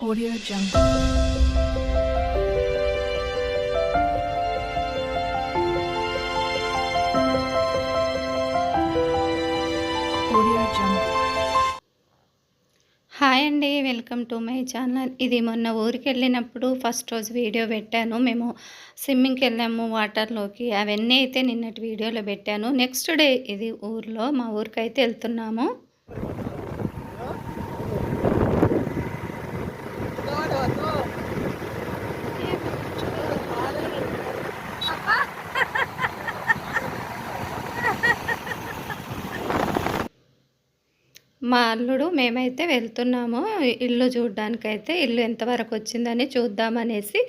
Audio Jungle. Audio Jungle. Hi అండి welcome to my channel ఇది మొన్న ఊరికి వెళ్ళినప్పుడు ఫస్ట్ రోజు వీడియో పెట్టాను. మేము స్విమ్మింగ్కి వెళ్ళాము వాటర్లోకి అవన్నీ అయితే నిన్నటి వీడియోలో పెట్టాను. నెక్స్ట్ డే ఇది ఊర్లో మా ఊరికైతే వెళ్తున్నాము. మా అల్లుడు మేమైతే వెళ్తున్నాము. ఇల్లు చూడ్డానికైతే ఇల్లు ఎంతవరకు వచ్చిందని చూద్దామనేసి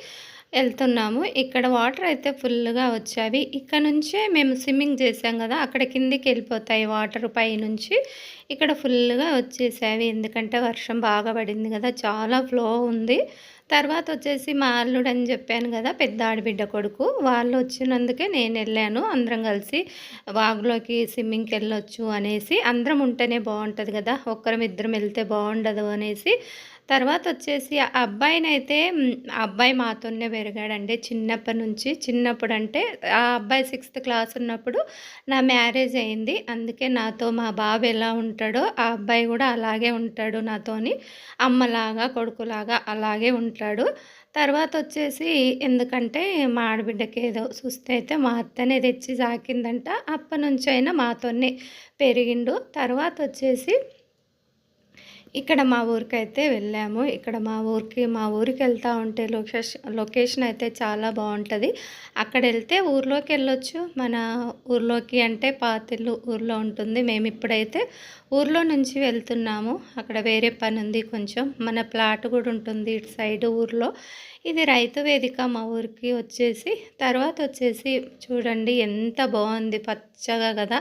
వెళ్తున్నాము. ఇక్కడ వాటర్ అయితే ఫుల్గా వచ్చేవి ఇక్కడ నుంచే మేము స్విమ్మింగ్ చేసాం కదా అక్కడ కిందికి వెళ్ళిపోతాయి వాటర్ పై నుంచి. ఇక్కడ ఫుల్గా వచ్చేసావి ఎందుకంటే వర్షం బాగా పడింది కదా చాలా ఫ్లో ఉంది. తర్వాత వచ్చేసి మా అల్లుడు అని చెప్పాను కదా పెద్ద ఆడబిడ్డ కొడుకు. వాళ్ళు వచ్చినందుకే నేను వెళ్ళాను అందరం కలిసి వాగులోకి స్విమ్మింగ్కి వెళ్ళొచ్చు అనేసి అందరం ఉంటేనే బాగుంటుంది కదా ఒక్కరం ఇద్దరం వెళ్తే బాగుండదు అనేసి తర్వాత వచ్చేసి ఆ అబ్బాయిని అయితే ఆ అబ్బాయి మాతోనే పెరిగాడండి. చిన్నప్పటి నుంచి చిన్నప్పుడు అంటే ఆ అబ్బాయి సిక్స్త్ క్లాస్ ఉన్నప్పుడు నా మ్యారేజ్ అయింది. అందుకే నాతో మా బాబు ఎలా ఉంటాడో ఆ అబ్బాయి కూడా అలాగే ఉంటాడు నాతోని. అమ్మలాగా కొడుకులాగా అలాగే ఉంటాడు. తర్వాత వచ్చేసి ఎందుకంటే మా ఆడబిడ్డకి ఏదో చూస్తే అయితే మా అత్తనే తెచ్చి సాకిందంట. అప్పటి నుంచి అయినా మాతోనే పెరిగిండు. తర్వాత వచ్చేసి ఇక్కడ మా ఊరికి అయితే వెళ్ళాము. ఇక్కడ మా ఊరికి మా ఊరికి వెళ్తూ ఉంటే లొకేషన్ లొకేషన్ అయితే చాలా బాగుంటుంది. అక్కడ వెళ్తే ఊర్లోకి వెళ్ళొచ్చు. మన ఊర్లోకి అంటే పాతిల్లు ఊర్లో ఉంటుంది. మేము ఇప్పుడైతే ఊర్లో నుంచి వెళ్తున్నాము. అక్కడ వేరే పని ఉంది కొంచెం. మన ప్లాట్ కూడా ఉంటుంది ఇటు సైడ్ ఊర్లో. ఇది రైతు వేదిక మా ఊరికి వచ్చేసి తర్వాత వచ్చేసి చూడండి ఎంత బాగుంది పచ్చగా కదా.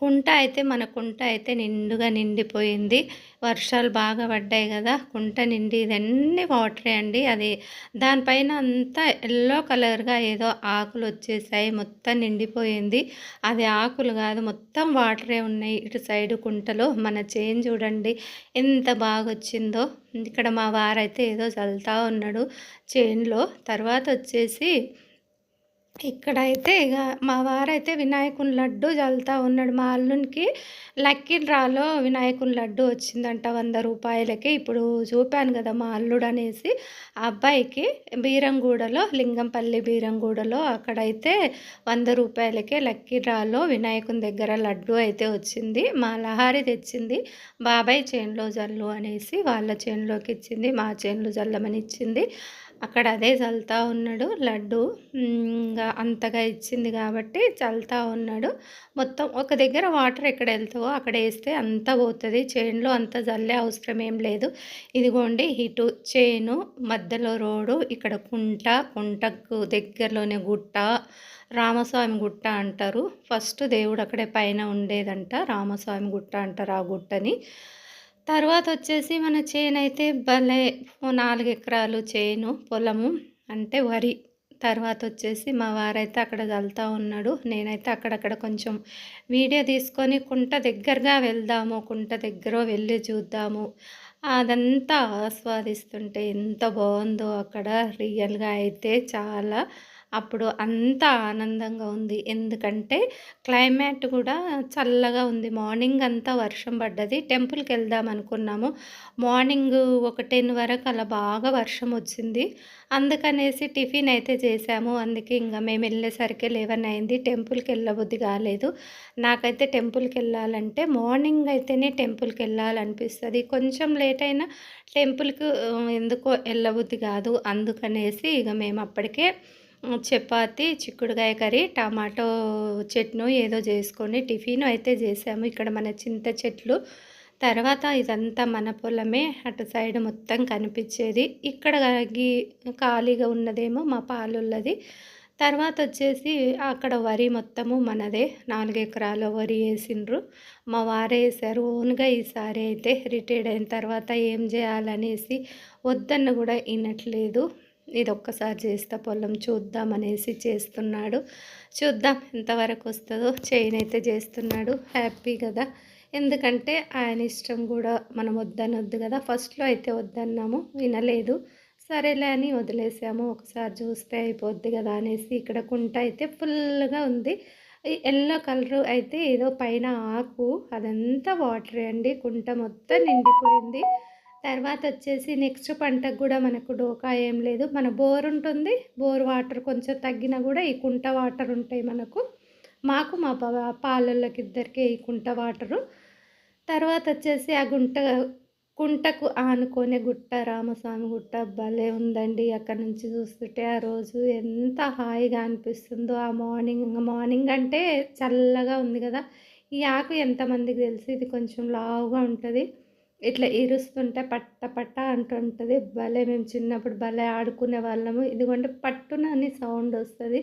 కుంట అయితే మన కుంట అయితే నిండుగా నిండిపోయింది. వర్షాలు బాగా పడ్డాయి కదా. కుంట నిండి ఇదన్నీ వాటరే అండి. అది దానిపైన అంతా ఎల్లో కలర్గా ఏదో ఆకులు వచ్చేసాయి మొత్తం నిండిపోయింది. అది ఆకులు కాదు మొత్తం వాటరే ఉన్నాయి ఇటు సైడ్ కుంటలో. మన చేను చూడండి ఎంత బాగా వచ్చిందో ఇక్కడ మా వారైతే ఏదో చల్లుతా ఉన్నాడు. చేన్లో తర్వాత వచ్చేసి ఇక్కడైతే ఇక మా వారైతే వినాయకుని లడ్డు చల్లుతా ఉన్నాడు. మా అల్లునికి లక్కీ డ్రాలో వినాయకుని లడ్డు వచ్చిందంట వంద రూపాయలకి. ఇప్పుడు చూపాను కదా మా అల్లుడు అనేసి ఆ అబ్బాయికి బీరంగూడలో లింగంపల్లి బీరంగూడలో అక్కడైతే వంద రూపాయలకే లక్కీ డ్రాలో వినాయకుని దగ్గర లడ్డు అయితే వచ్చింది. మా లహారి తెచ్చింది. బాబాయ్ చేనులో జల్లు అనేసి వాళ్ళ చేనులోకి ఇచ్చింది మా చేనులో జల్లమని ఇచ్చింది. అక్కడ అదే చల్లుతా ఉన్నాడు. లడ్డు ఇంకా అంతగా ఇచ్చింది కాబట్టి చల్లుతా ఉన్నాడు. మొత్తం ఒక దగ్గర వాటర్ ఎక్కడ వెళ్తావో అక్కడ వేస్తే అంతా పోతుంది. చైన్లో అంత చల్లే అవసరం ఏం లేదు. ఇదిగోండి ఇటు చేను మధ్యలో రోడ్డు ఇక్కడ కుంట కుంటకు దగ్గరలోనే గుట్ట రామస్వామి గుట్ట అంటారు. ఫస్ట్ దేవుడు అక్కడే పైన ఉండేదంట. రామస్వామి గుట్ట అంటారు ఆ గుట్టని. తర్వాత వచ్చేసి మన చేను అయితే భలే నాలుగు ఎకరాలు చేను పొలము అంటే వరి. తర్వాత వచ్చేసి మా వారైతే అక్కడ చల్లుతా ఉన్నాడు. నేనైతే అక్కడక్కడ కొంచెం వీడియో తీసుకొని కుంట దగ్గరగా వెళ్దాము కుంట దగ్గర వెళ్ళి చూద్దాము. అదంతా ఆస్వాదిస్తుంటే ఎంత బాగుందో అక్కడ. రియల్గా అయితే చాలా అప్పుడు అంత ఆనందంగా ఉంది. ఎందుకంటే క్లైమేట్ కూడా చల్లగా ఉంది. మార్నింగ్ అంతా వర్షం పడ్డది. టెంపుల్కి వెళ్దాం అనుకున్నాము. మార్నింగ్ ఒక టెన్ వరకు అలా బాగా వర్షం వచ్చింది. అందుకనేసి టిఫిన్ అయితే చేసాము. అందుకే ఇంకా మేము వెళ్ళేసరికి లెవెన్ అయింది. టెంపుల్కి వెళ్ళబుద్ధి కాలేదు. నాకైతే టెంపుల్కి వెళ్ళాలంటే మార్నింగ్ అయితేనే టెంపుల్కి వెళ్ళాలనిపిస్తుంది. కొంచెం లేట్ అయినా టెంపుల్కి ఎందుకో వెళ్ళబుద్ధి కాదు. అందుకనేసి ఇక మేము అప్పటికే చపాతి చిక్కుడుకాయ కర్రీ టమాటో చట్నీ ఏదో చేసుకొని టిఫిన్ అయితే చేసాము. ఇక్కడ మన చింత చెట్లు. తర్వాత ఇదంతా మన పొలమే. అటు సైడ్ మొత్తం కనిపించేది. ఇక్కడ గీ ఖాళీగా ఉన్నదేమో మా పాలున్నది తర్వాత వచ్చేసి అక్కడ వరి మొత్తము మనదే. నాలుగు ఎకరాల వరి వేసిండ్రు. మా వారే వేసారు. ఓన్గా ఈసారి అయితే రిటైర్డ్ అయిన తర్వాత ఏం చేయాలనేసి వద్దన్న కూడా వినట్లేదు. ఇది ఒక్కసారి చేస్తా పొలం చూద్దాం అనేసి చేస్తున్నాడు. చూద్దాం ఎంతవరకు వస్తుందో. చైన్ అయితే చేస్తున్నాడు. హ్యాపీ కదా. ఎందుకంటే ఆయన ఇష్టం కూడా మనం వద్దనొద్దు కదా. ఫస్ట్లో అయితే వద్దన్నాము వినలేదు. సరేలే అని వదిలేసాము. ఒకసారి చూస్తే అయిపోద్ది కదా అనేసి ఇక్కడ కుంట అయితే ఫుల్గా ఉంది. ఎల్లో కలర్ అయితే ఏదో పైన ఆకు అదంతా వాటర్ అండి. కుంట మొత్తం నిండిపోయింది. తర్వాత వచ్చేసి నెక్స్ట్ పంటకు కూడా మనకు డోకా ఏం లేదు. మన బోర్ ఉంటుంది. బోర్ వాటర్ కొంచెం తగ్గినా కూడా ఈ కుంట వాటర్ ఉంటాయి మనకు. మాకు మా పాలళ్ళకి ఇద్దరికే ఈ కుంట వాటరు. తర్వాత వచ్చేసి ఆ గుంట కుంటకు ఆనుకునే గుట్ట రామస్వామి గుట్ట భలే ఉందండి. అక్కడ నుంచి చూస్తుంటే ఆ రోజు ఎంత హాయిగా అనిపిస్తుందో. ఆ మార్నింగ్ మార్నింగ్ అంటే చల్లగా ఉంది కదా. ఈ ఆకు ఎంతమందికి తెలిసి? ఇది కొంచెం లావుగా ఉంటుంది. ఇట్లా ఇరుస్తుంటే పట్ట పట్ట అంటుంటుంది భలే మేము చిన్నప్పుడు భలే ఆడుకునే వాళ్ళము. ఎందుకంటే పట్టున అని సౌండ్ వస్తుంది.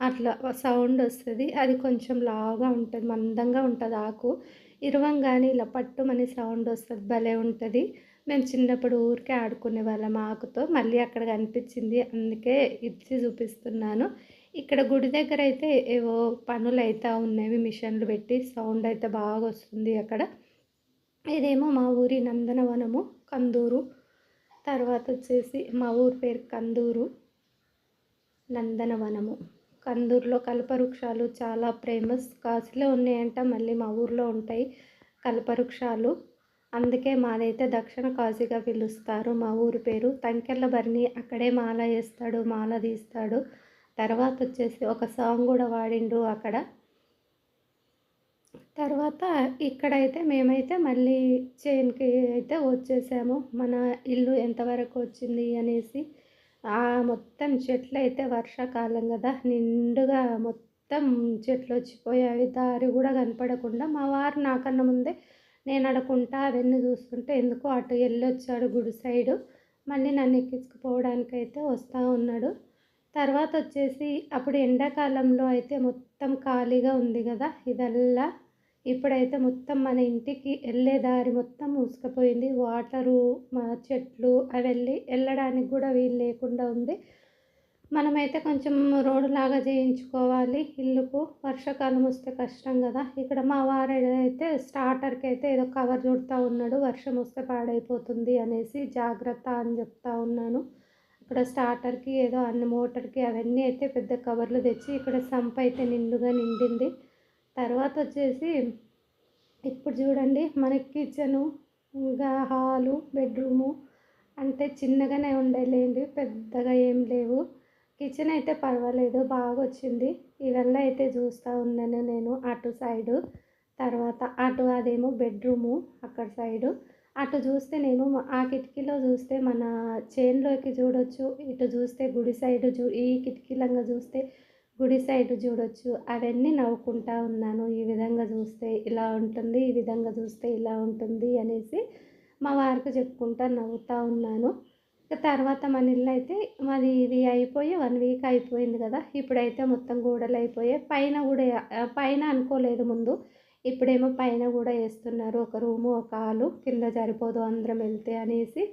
అట్లా సౌండ్ వస్తుంది. అది కొంచెం లావుగా ఉంటుంది మందంగా ఉంటుంది ఆకు. ఇరవంగానే ఇలా పట్టుమని సౌండ్ వస్తుంది భలే ఉంటుంది. మేము చిన్నప్పుడు ఊరికే ఆడుకునే వాళ్ళం ఆకుతో. మళ్ళీ అక్కడ కనిపించింది అందుకే ఇచ్చి చూపిస్తున్నాను. ఇక్కడ గుడి దగ్గర అయితే ఏవో పనులు అయితే ఉన్నాయి మిషన్లు పెట్టి సౌండ్ అయితే బాగా వస్తుంది అక్కడ. ఇదేమో మా ఊరి నందనవనము కందూరు. తర్వాత వచ్చేసి మా ఊరి పేరు కందూరు నందనవనము. కందూరులో కల్పవృక్షాలు చాలా ఫేమస్. కాశీలో ఉన్నాయంట మళ్ళీ మా ఊర్లో ఉంటాయి కల్పవృక్షాలు. అందుకే మాదైతే దక్షిణ కాశీగా పిలుస్తారు మా ఊరి పేరు. తంకెళ్ళ బరిని అక్కడే మాల వేస్తాడు మాల తీస్తాడు. తర్వాత వచ్చేసి ఒక సాంగ్ కూడా వాడిండు అక్కడ. తర్వాత ఇక్కడైతే మేమైతే మళ్ళీ చైన్కి అయితే వచ్చేసాము. మన ఇల్లు ఎంతవరకు వచ్చింది అనేసి మొత్తం చెట్లు అయితే వర్షాకాలం కదా నిండుగా మొత్తం చెట్లు వచ్చిపోయాయి. దారి కూడా కనపడకుండా మా వారు నాకన్నా ముందే నేను అడకుంటా అవన్నీ చూస్తుంటే ఎందుకో అటు వెళ్ళొచ్చాడు గుడి సైడు. మళ్ళీ నన్ను ఎక్కించుకుపోవడానికి అయితే వస్తూ ఉన్నాడు. తర్వాత వచ్చేసి అప్పుడు ఎండాకాలంలో అయితే మొత్తం ఖాళీగా ఉంది కదా ఇదల్లా ఇప్పుడైతే మొత్తం మన ఇంటికి వెళ్ళే దారి మొత్తం మూసుకుపోయింది. వాటరు మా చెట్లు అవి వెళ్ళి వెళ్ళడానికి కూడా వీలు లేకుండా ఉంది. మనమైతే కొంచెం రోడ్డు లాగా చేయించుకోవాలి. ఇల్లుకు వర్షాకాలం వస్తే కష్టం కదా. ఇక్కడ మా వారు అయితే స్టార్టర్కి అయితే ఏదో కవర్ చుడుతూ ఉన్నాడు. వర్షం వస్తే పాడైపోతుంది అనేసి జాగ్రత్త అని చెప్తా ఉన్నాను. ఇక్కడ స్టార్టర్కి ఏదో అన్ని మోటార్కి అవన్నీ అయితే పెద్ద కవర్లు తెచ్చి ఇక్కడ సంప్ అయితే నిండుగా నిండింది. తర్వాత వచ్చేసి ఇప్పుడు చూడండి మనకి కిచెను ఇంకా హాలు బెడ్రూము అంటే చిన్నగానే ఉండలేండి పెద్దగా ఏం లేవు. కిచెన్ అయితే పర్వాలేదు బాగా వచ్చింది ఇవల్ల అయితే చూస్తూ ఉన్నాను నేను అటు సైడు. తర్వాత అటు అదేమో బెడ్రూము అక్కడ సైడు. అటు చూస్తే నేను ఆ కిటికీలో చూస్తే మన చేన్లోకి చూడొచ్చు ఇటు చూస్తే గుడి సైడు చూ ఈ కిటికీలంగా చూస్తే గుడి సైడ్ చూడొచ్చు. అవన్నీ నవ్వుకుంటా ఉన్నాను. ఈ విధంగా చూస్తే ఇలా ఉంటుంది ఈ విధంగా చూస్తే ఇలా ఉంటుంది అనేసి మా వారికి చెప్పుకుంటా నవ్వుతూ ఉన్నాను. తర్వాత మన ఇల్లు అయితే మాది ఇది అయిపోయి వన్ వీక్ అయిపోయింది కదా. ఇప్పుడైతే మొత్తం గోడలు అయిపోయాయి. పైన కూడా పైన అనుకోలేదు ముందు. ఇప్పుడేమో పైన కూడా వేస్తున్నారు. ఒక రూము ఒక హాలు. కింద సరిపోదు అందరం వెళ్తే అనేసి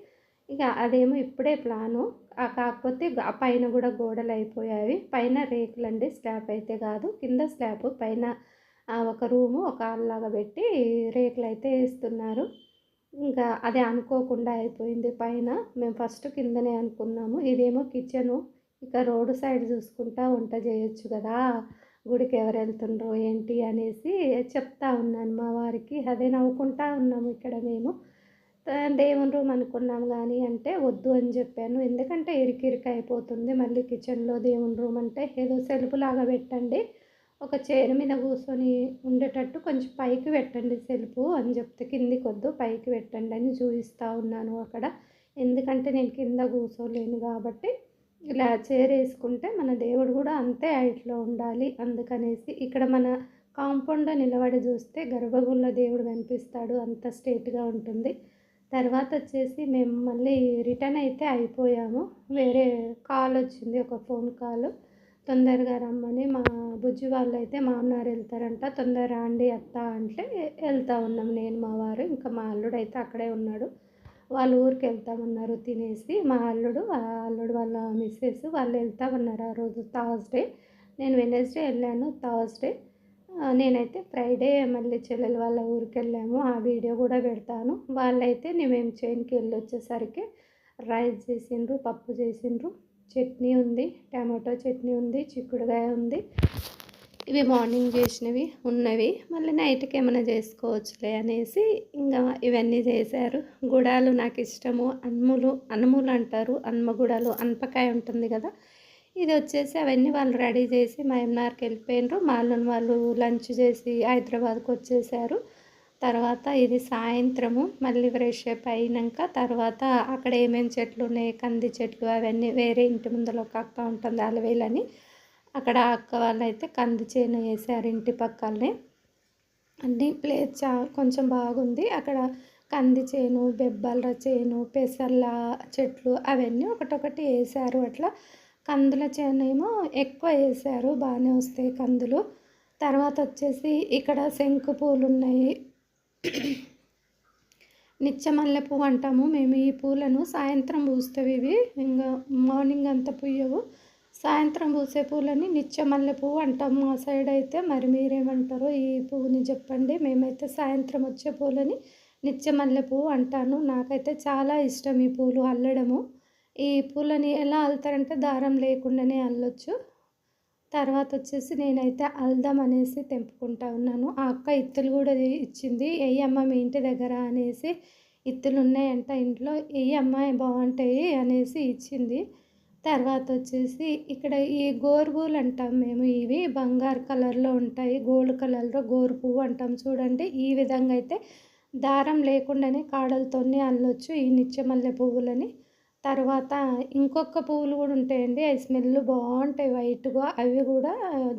ఇక అదేమో ఇప్పుడే ప్లాను. కాకపోతే పైన కూడా గోడలు అయిపోయాయి. పైన రేకులండి స్లాబ్ అయితే కాదు. కింద స్లాబ్ పైన ఒక రూము ఒక అల్లాగా పెట్టి రేకులు అయితే వేస్తున్నారు. ఇంకా అదే అనుకోకుండా అయిపోయింది పైన. మేము ఫస్ట్ కిందనే అనుకున్నాము. ఇదేమో కిచెను. ఇక రోడ్డు సైడ్ చూసుకుంటా వంట చేయొచ్చు కదా. గుడికి ఎవరు వెళ్తుండ్రో ఏంటి అనేసి చెప్తా ఉన్నాను మా వారికి. అదే నవ్వుకుంటా ఉన్నాము ఇక్కడ మేము. దేవుని రూమ్ అనుకున్నాం కానీ అంటే వద్దు అని చెప్పాను. ఎందుకంటే ఇరికిరికి అయిపోతుంది మళ్ళీ కిచెన్లో దేవుని రూమ్ అంటే ఏదో సెల్ఫ్ లాగా పెట్టండి. ఒక చైర్ మీద కూర్చొని ఉండేటట్టు కొంచెం పైకి పెట్టండి సెల్ఫ్ అని చెప్తే కిందికి వద్దు పైకి పెట్టండి అని చూపిస్తూ ఉన్నాను అక్కడ. ఎందుకంటే నేను కింద కూర్చోలేను కాబట్టి ఇలా చైర్ వేసుకుంటే మన దేవుడు కూడా అంతే హైట్లో ఉండాలి. అందుకనేసి ఇక్కడ మన కాంపౌండ్లో నిలబడి చూస్తే గర్భగుళ్ళ దేవుడు కనిపిస్తాడు. అంత స్ట్రేట్గా ఉంటుంది. తర్వాత వచ్చేసి మేము మళ్ళీ రిటర్న్ అయితే అయిపోయాము. వేరే కాల్ వచ్చింది ఒక ఫోన్ కాల్. తొందరగా రమ్మని మా బుజ్జి వాళ్ళు అయితే మామనారు వెళ్తారంట. తొందర రాండి అత్త అంటే వెళ్తా ఉన్నాం. నేను మా వారు ఇంకా మా అల్లుడు అయితే అక్కడే ఉన్నాడు. వాళ్ళ ఊరికి వెళ్తామన్నారు తినేసి. మా అల్లుడు అల్లుడు వాళ్ళ మిస్సెస్ వాళ్ళు వెళ్తామన్నారు ఆ రోజు థర్స్డే నేను వెనస్డే వెళ్ళాను థర్స్డే నేనైతే ఫ్రైడే మళ్ళీ చెల్లెలు వాళ్ళ ఊరికి వెళ్ళాము ఆ వీడియో కూడా పెడతాను. వాళ్ళైతే మేము చేనుకి వెళ్ళి వచ్చేసరికి రైస్ చేసిండ్రు పప్పు చేసిండ్రు. చట్నీ ఉంది టమాటో చట్నీ ఉంది చిక్కుడుకాయ ఉంది. ఇవి మార్నింగ్ చేసినవి ఉన్నవి. మళ్ళీ నైట్కి ఏమైనా చేసుకోవచ్చులే అనేసి ఇంకా ఇవన్నీ చేశారు. గుడాలు నాకు ఇష్టము. అన్ములు అన్ములు అంటారు. అన్మ గుడాలు అనపకాయ ఉంటుంది కదా ఇది వచ్చేసి అవన్నీ వాళ్ళు రెడీ చేసి మయమ్నార్కి వెళ్ళిపోయినారు. మాలను వాళ్ళు లంచ్ చేసి హైదరాబాద్కి వచ్చేసారు. తర్వాత ఇది సాయంత్రము మళ్ళీ ఫ్రెష్ అప్ అయినాక తర్వాత అక్కడ ఏమేమి చెట్లు ఉన్నాయి కంది చెట్లు అవన్నీ వేరే ఇంటి ముందర ఒక అక్క ఉంటుంది అలవేలని. అక్కడ అక్క వాళ్ళు అయితే కంది చేను వేసారు ఇంటి పక్కనే అన్ని ప్లేస్ చా కొంచెం బాగుంది. అక్కడ కంది చేను బెబ్బల చేను పెసర్ల చెట్లు అవన్నీ ఒకటొకటి వేసారు అట్లా. కందుల చేనేమో ఎక్కువ వేసారు బాగానే వస్తాయి కందులు. తర్వాత వచ్చేసి ఇక్కడ శంకు పూలు ఉన్నాయి నిత్యమల్లె పువ్వు అంటాము. మేము ఈ పూలను సాయంత్రం పూస్తావి ఇవి. ఇంకా మార్నింగ్ అంతా పూయవు. సాయంత్రం పూసే పూలని నిత్యమల్లె పువ్వు అంటాము మా సైడ్ అయితే. మరి మీరేమంటారో ఈ పువ్వుని చెప్పండి. మేమైతే సాయంత్రం వచ్చే పూలని నిత్యమల్లె పువ్వు అంటాను. నాకైతే చాలా ఇష్టం ఈ పూలు అల్లడము. ఈ పూలని ఎలా అల్లుతారంటే దారం లేకుండానే అల్లొచ్చు. తర్వాత వచ్చేసి నేనైతే అల్దాం అనేసి తెంపుకుంటా ఉన్నాను. ఆ అక్క ఇత్తులు కూడా ఇచ్చింది. అమ్మ మీ ఇంటి దగ్గర అనేసి ఇత్తులు ఉన్నాయంట ఇంట్లో అమ్మాయి బాగుంటాయి అనేసి ఇచ్చింది. తర్వాత వచ్చేసి ఇక్కడ ఈ గోరు పువ్వులు అంటాం మేము ఇవి. బంగారు కలర్లో ఉంటాయి. గోల్డ్ కలర్లో గోరు పువ్వు అంటాం చూడండి. ఈ విధంగా అయితే దారం లేకుండానే కాడలతోనే అల్లొచ్చు ఈ నిత్యమల్లె పువ్వులని. తర్వాత ఇంకొక పువ్వులు కూడా ఉంటాయండి. అవి స్మెల్ బాగుంటాయి వైట్గా. అవి కూడా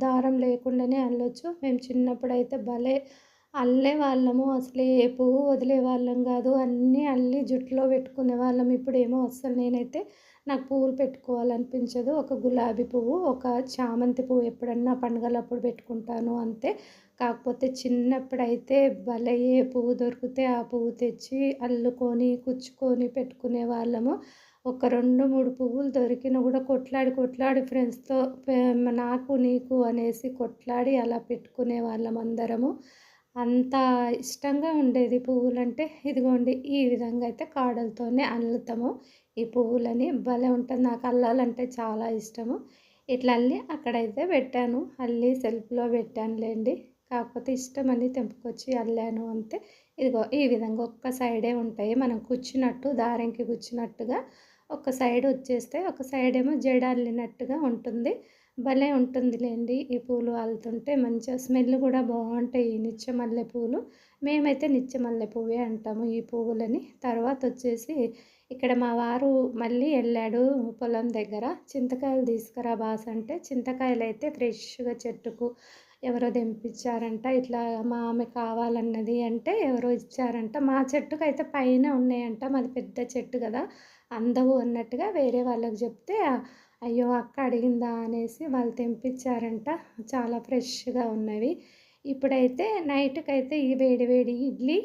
దారం లేకుండానే అల్లొచ్చు. మేము చిన్నప్పుడు అయితే భలే అల్లే వాళ్ళము. అసలు ఏ పువ్వు వదిలే వాళ్ళం కాదు. అన్నీ అల్లి జుట్టులో పెట్టుకునే వాళ్ళం. ఇప్పుడేమో అసలు నేనైతే నాకు పువ్వులు పెట్టుకోవాలనిపించదు. ఒక గులాబీ పువ్వు ఒక చామంతి పువ్వు ఎప్పుడన్నా పండుగలప్పుడు పెట్టుకుంటాను అంతే. కాకపోతే చిన్నప్పుడైతే భలే ఏ పువ్వు దొరికితే ఆ పువ్వు తెచ్చి అల్లుకొని కుచ్చుకొని పెట్టుకునే వాళ్ళము. ఒక రెండు మూడు పువ్వులు దొరికిన కూడా కొట్లాడి కొట్లాడి ఫ్రెండ్స్తో నాకు నీకు అనేసి కొట్లాడి అలా పెట్టుకునే వాళ్ళం అందరము. అంత ఇష్టంగా ఉండేది పువ్వులంటే ఇదిగోండి ఈ విధంగా అయితే కాడలతోనే అల్లుతాము. ఈ పువ్వులని భలే ఉంటుంది నాకు అల్లాలంటే చాలా ఇష్టము. ఇట్లా అల్లి అక్కడైతే పెట్టాను. అల్లి సెల్ఫ్లో పెట్టానులేండి. కాకపోతే ఇష్టం అని తెంపుకొచ్చి అల్లాను అంతే. ఇదిగో ఈ విధంగా ఒక్క సైడే ఉంటాయి. మనం కూర్చున్నట్టు దారంకి కూర్చున్నట్టుగా ఒక సైడ్ వచ్చేస్తే ఒక సైడ్ ఏమో జడ అల్లినట్టుగా ఉంటుంది. భలే ఉంటుందిలేండి ఈ పూలు అల్లుతుంటే. మంచిగా స్మెల్ కూడా బాగుంటాయి ఈ నిత్య మల్లె పూలు. మేమైతే నిత్య మల్లె పువ్వే అంటాము ఈ పువ్వులని తర్వాత వచ్చేసి ఇక్కడ మా వారు మళ్ళీ వెళ్ళాడు పొలం దగ్గర. చింతకాయలు తీసుకురా బాస్ అంటే చింతకాయలు అయితే ఫ్రెష్గా చెట్టుకు ఎవరో తెంపించారంట. ఇట్లా మా ఆమె కావాలన్నది అంటే ఎవరో ఇచ్చారంట. మా చెట్టుకు అయితే పైన ఉన్నాయంట. మాది పెద్ద చెట్టు కదా. అందవు అన్నట్టుగా వేరే వాళ్ళకి చెప్తే అయ్యో అక్క అడిగిందా? అనేసి వాళ్ళు తెంపించారంట. చాలా ఫ్రెష్గా ఉన్నవి. ఇప్పుడైతే నైట్కి అయితే ఈ వేడి వేడి ఇడ్లీ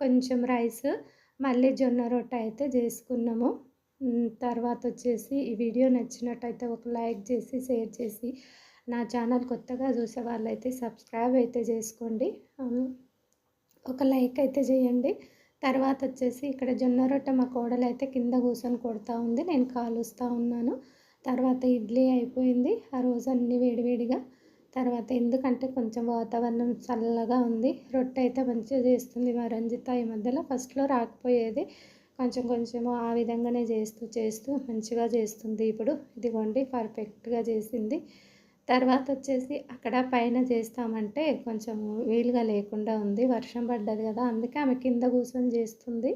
కొంచెం రైస్ మళ్ళీ జొన్న రొట్టె అయితే చేసుకున్నాము. తర్వాత వచ్చేసి ఈ వీడియో నచ్చినట్టయితే ఒక లైక్ చేసి షేర్ చేసి నా ఛానల్ కొత్తగా చూసే వాళ్ళైతే సబ్స్క్రైబ్ అయితే చేసుకోండి. ఒక లైక్ అయితే చేయండి. తర్వాత వచ్చేసి ఇక్కడ జొన్న రొట్టె మా కోడలు అయితే కింద కూర్చొని కొడతా ఉంది. నేను కాలుస్తూ ఉన్నాను. తర్వాత ఇడ్లీ అయిపోయింది. ఆ రోజు అన్ని వేడివేడిగా. తర్వాత ఎందుకంటే కొంచెం వాతావరణం చల్లగా ఉంది. రొట్టె అయితే మంచిగా చేస్తుంది మా రంజిత ఈ మధ్యలో. ఫస్ట్లో రాకపోయేది. కొంచెం కొంచెం ఆ విధంగానే చేస్తూ చేస్తూ మంచిగా చేస్తుంది ఇప్పుడు. ఇదిగోండి పర్ఫెక్ట్గా చేసింది. తర్వాత వచ్చేసి అక్కడ పైన చేస్తామంటే కొంచెం వీలుగా లేకుండా ఉంది. వర్షం పడ్డది కదా అందుకే ఆమె కింద కూర్చొని చేస్తుంది.